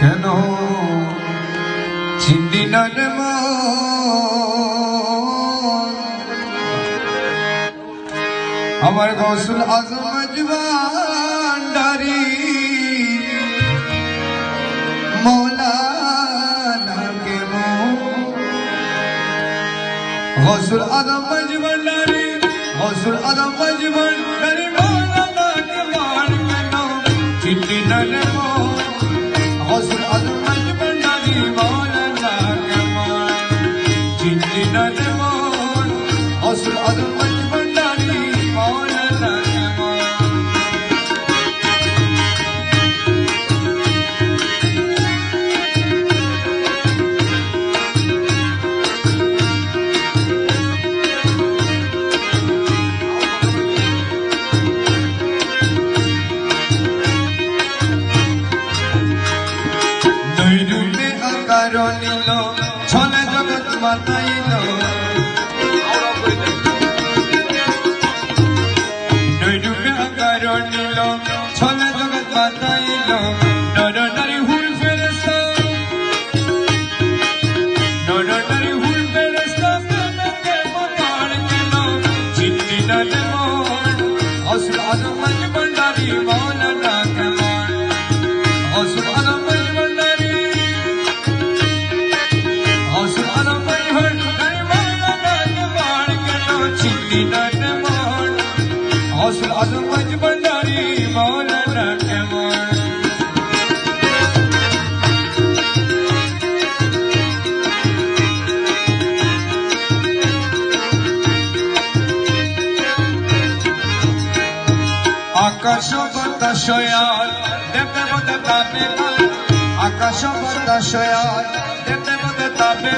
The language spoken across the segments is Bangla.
কেন চিন্দি না রে আমার গসুল আজম জবান্ডারি মৌলানা কে গসুল আজম জবান্ডারি গসুল আজম জবান্ডারি 불면 가련일로 천하 অসুর আজমাজ বন্ডারি মৌলানা কেমন? আকাশ বাতাসয়াল দেবতে মতে তাপে নাই আকাশ বাতাসয়াল দেবতে মতে তাপে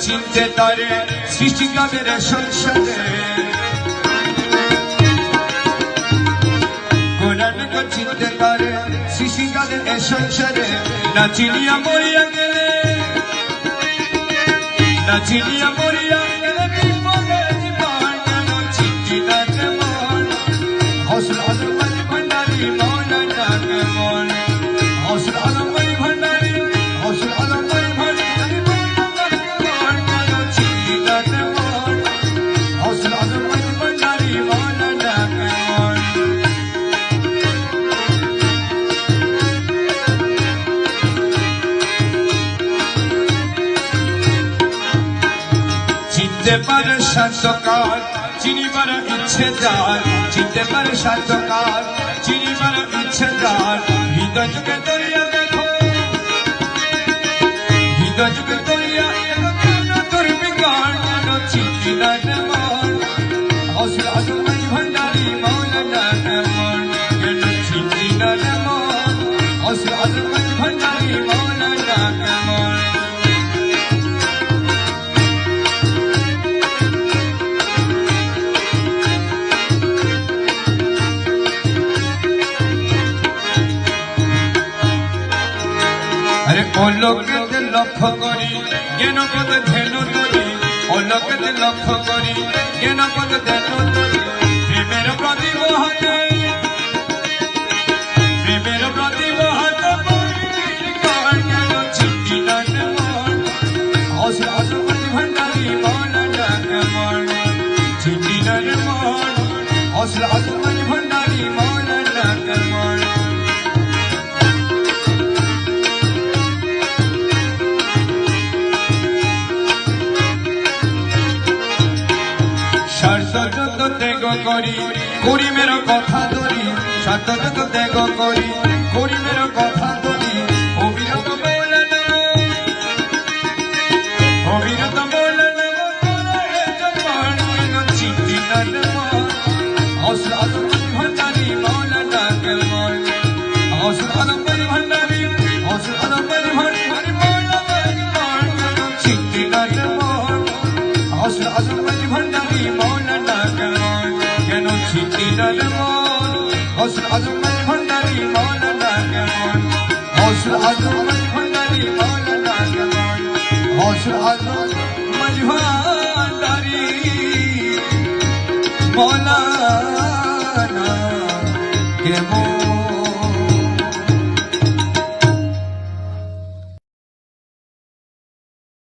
চিনতে তারে সৃষ্টি কাবের সংসারে চিনতে তারে সৃষ্টি কাবের সংসারে না চিনিয়া মরিয়া গেলে না চিনিয়া মরিয়া চিনতে পারে শান্তকার চিনিবার ইচ্ছে তার চিনতে পারে শান্তকার চিনিবার ইচ্ছে তার হৃদয় যুগে দরিয়া দেখো অলোকেতে লক্ষ্য করি জ্ঞান পদ ধ্যান করি অলোকেতে লক্ষ্য করি জ্ঞান পদ ধ্যান করি। প্রেমের প্রদীপ হাতে প্রেমের প্রদীপ হাতে মন আজমতি ভণ্ডারি মৌলানা কেমন চিন্তি না মন হস ত্যাগ কুড়ি মেরো কথা ধরি স্বার্থ যত ত্যাগ করি মেরো কথা মৌলানা কেমন হসুল আজম ভান্ডারি মৌলানা কেমন হসুল আজম ভান্ডারি মৌলানা কেমন